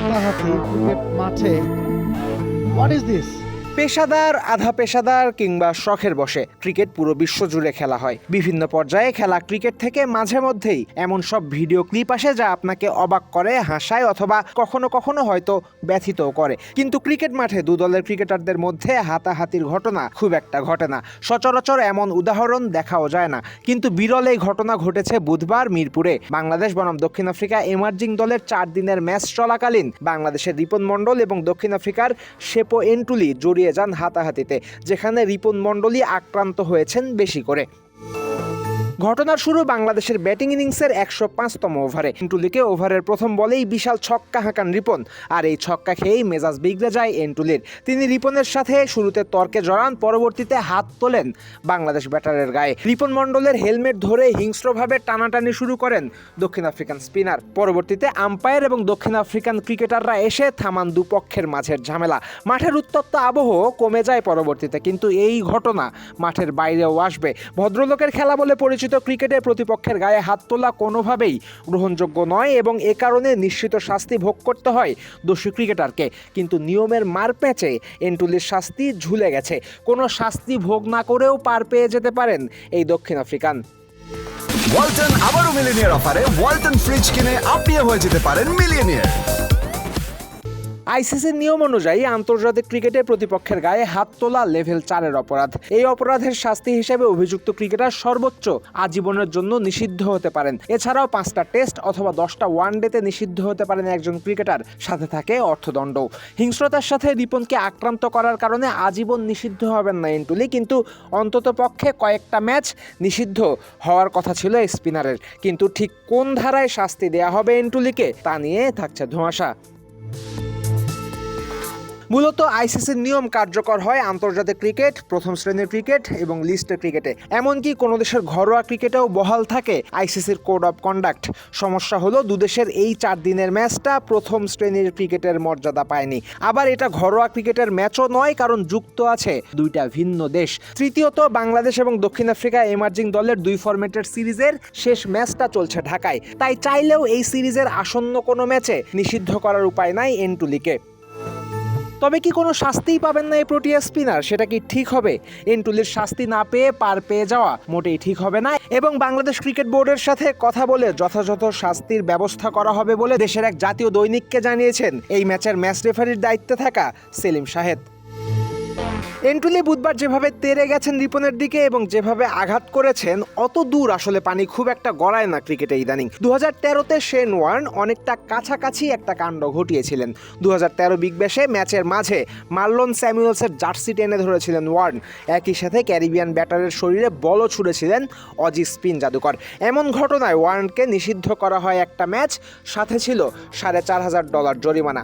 হাতাহাতি ক্রিকেট মাঠে। What is this পেশাদার, আধা পেশাদার কিংবা শখের বসে ক্রিকেট পুরো বিশ্ব জুড়ে খেলা হয়। বিভিন্ন পর্যায়ে খেলা ক্রিকেট থেকে মাঝে মধ্যেই এমন সব ভিডিও ক্লিপ আসে যা আপনাকে অবাক করে, হাসায় অথবা কখনো কখনো হয়তো ব্যথিতও করে। কিন্তু ক্রিকেট মাঠে দু দলের ক্রিকেটারদের মধ্যে হাতাহাতির ঘটনা খুব একটা ঘটে না। সচরাচর এমন উদাহরণ দেখাও যায় না। কিন্তু বিরল এই ঘটনা ঘটেছে বুধবার মিরপুরে। বাংলাদেশ বনাম দক্ষিণ আফ্রিকা এমার্জিং দলের চার দিনের ম্যাচ চলাকালীন বাংলাদেশের রিপন মণ্ডল এবং দক্ষিণ আফ্রিকার শেপো এন্টুলি জড়িয়ে যান হাতাহাতিতে যেখানে রিপন মণ্ডলই আক্রান্ত হয়েছেন বেশি করে। ঘটনার শুরু বাংলাদেশের ব্যাটিং ইনিংসের একশো পাঁচতম ওভারে। এন্টুলিকে ওভারের প্রথম বলেই বিশাল ছক্কা হাঁকান রিপন, আর এই ছক্কা খেয়েই মেজাজ বিগড়ে যায় এন্টুলির। তিনি রিপনের সাথে শুরুতে তর্কে জড়ান, পরবর্তীতে হাত তোলেন বাংলাদেশ ব্যাটারের গায়ে। রিপন মণ্ডলের হেলমেট ধরে হিংস্রভাবে টানাটানি শুরু করেন দক্ষিণ আফ্রিকান স্পিনার। পরবর্তীতে আম্পায়ার এবং দক্ষিণ আফ্রিকান ক্রিকেটাররা এসে থামান দুপক্ষের মাঝের ঝামেলা। মাঠের উত্তপ্ত আবহ কমে যায় পরবর্তীতে, কিন্তু এই ঘটনা মাঠের বাইরেও আসবে। ভদ্রলোকের খেলা বলে পরিচিত ক্রিকেটে প্রতিপক্ষের গায়ে হাত তোলা কোনোভাবেই গ্রহণযোগ্য নয় এবং এ কারণে নিশ্চিত শাস্তি ভোগ করতে হয় দোষী ক্রিকেটারকে। কিন্তু নিয়মের মার প্যাচে এন্টুলির শাস্তি ঝুলে গেছে। কোনো শাস্তি ভোগ না করেও পার পেয়ে যেতে পারেন এই দক্ষিণ আফ্রিকান। ওয়ালটন আবারও মিলিনিয়ার অফারে ওয়ালটন ফ্রিজ কিনে আপনিও হয়ে যেতে পারেন মিলিয়নিয়ার। আইসিসির নিয়ম অনুযায়ী আন্তর্জাতিক ক্রিকেটে প্রতিপক্ষের গায়ে হাত তোলা লেভেল চারের অপরাধ। এই অপরাধের শাস্তি হিসেবে অভিযুক্ত ক্রিকেটার সর্বোচ্চ আজীবনের জন্য নিষিদ্ধ হতে পারেন। এছাড়াও পাঁচটা টেস্ট অথবা দশটা ওয়ানডেতে নিষিদ্ধ হতে পারেন একজন ক্রিকেটার। সাথে থাকে অর্থদণ্ড। হিংস্রতার সাথে রিপনকে আক্রান্ত করার কারণে আজীবন নিষিদ্ধ হবেন না এন্টুলি, কিন্তু অন্তত পক্ষে কয়েকটা ম্যাচ নিষিদ্ধ হওয়ার কথা ছিল স্পিনারের। কিন্তু ঠিক কোন ধারায় শাস্তি দেয়া হবে এন্টুলিকে তা নিয়ে থাকছে ধোঁয়াশা। মূলত আইসিসির নিয়ম কার্যকর হয় আন্তর্জাতিক ক্রিকেট, প্রথম শ্রেণির ক্রিকেট এবং লিস্টের ক্রিকেটে। এমনকি কোনো দেশের ঘরোয়া ক্রিকেটেও বহাল থাকে আইসিসির কোড অফ কন্ডাক্ট। সমস্যা হলো দুদেশের এই চার দিনের ম্যাচটা প্রথম শ্রেণির ক্রিকেটের মর্যাদা পায়নি। আবার এটা ঘরোয়া ক্রিকেটের ম্যাচও নয়, কারণ যুক্ত আছে দুইটা ভিন্ন দেশ। তৃতীয়ত, বাংলাদেশ এবং দক্ষিণ আফ্রিকা এমার্জিং দলের দুই ফরম্যাটের সিরিজের শেষ ম্যাচটা চলছে ঢাকায়। তাই চাইলেও এই সিরিজের আসন্ন কোনো ম্যাচে নিষিদ্ধ করার উপায় নাই এন্টুলিকে। তবে কি কোনো শাস্তিই পাবেন না এই প্রোটিয়া স্পিনার? সেটা কি ঠিক হবে? এন্টুলির শাস্তি না পেয়ে পার পেয়ে যাওয়া মোটেই ঠিক হবে না। এবং বাংলাদেশ ক্রিকেট বোর্ডের সাথে কথা বলে যথাযথ শাস্তির ব্যবস্থা করা হবে বলে দেশের এক জাতীয় দৈনিককে জানিয়েছেন। এই ম্যাচের ম্যাচ রেফারির দায়িত্বে থাকা সেলিম শাহেদ। এন্টুলি বুধবার যেভাবে তেরে গেছেন রিপনের দিকে এবং যেভাবে আঘাত করেছেন, অত দূর আসলে পানি খুব একটা গড়ায় না ক্রিকেটে ইদানিং। দু হাজার তেরোতে শেন ওয়ার্ন অনেকটা কাছাকাছি একটা কাণ্ড ঘটিয়েছিলেন। দু হাজার তেরো বিগ ব্যাশে ম্যাচের মাঝে মার্লন স্যামুয়েলসের জার্সি টেনে ধরেছিলেন ওয়ার্ন। একই সাথে ক্যারিবিয়ান ব্যাটারের শরীরে বলও ছুড়েছিলেন অজি স্পিন জাদুকর। এমন ঘটনায় ওয়ার্নকে নিষিদ্ধ করা হয় একটা ম্যাচ, সাথে ছিল সাড়ে চার হাজার ডলার জরিমানা।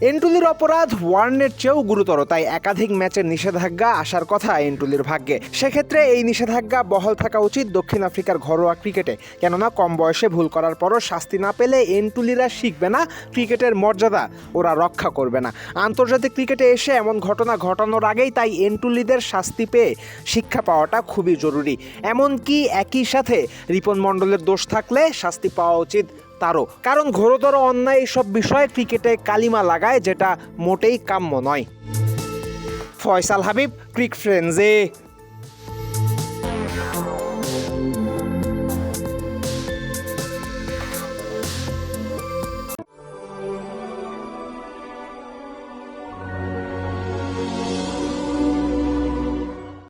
এন্টুলির অপরাধ ওয়ার্নের চেয়েও গুরুতর, তাই একাধিক ম্যাচের নিষেধাজ্ঞা আসার কথা এন্টুলির ভাগ্যে। সেক্ষেত্রে এই নিষেধাজ্ঞা বহাল থাকা উচিত দক্ষিণ আফ্রিকার ঘরোয়া ক্রিকেটে। কেননা কম বয়সে ভুল করার পরও শাস্তি না পেলে এন্টুলিরা শিখবে না ক্রিকেটের মর্যাদা, ওরা রক্ষা করবে না। আন্তর্জাতিক ক্রিকেটে এসে এমন ঘটনা ঘটানোর আগেই তাই এন্টুলিদের শাস্তি পেয়ে শিক্ষা পাওয়াটা খুবই জরুরি। এমনকি একই সাথে রিপন মণ্ডলের দোষ থাকলে শাস্তি পাওয়া উচিত তারও। কারণ ঘোরতর অন্যায় এইসব বিষয়ে ক্রিকেটে কালিমা লাগায়, যেটা মোটেই কাম্য নয়। ফয়সাল হাবিব, ক্রিক ফ্রেন্ডসে।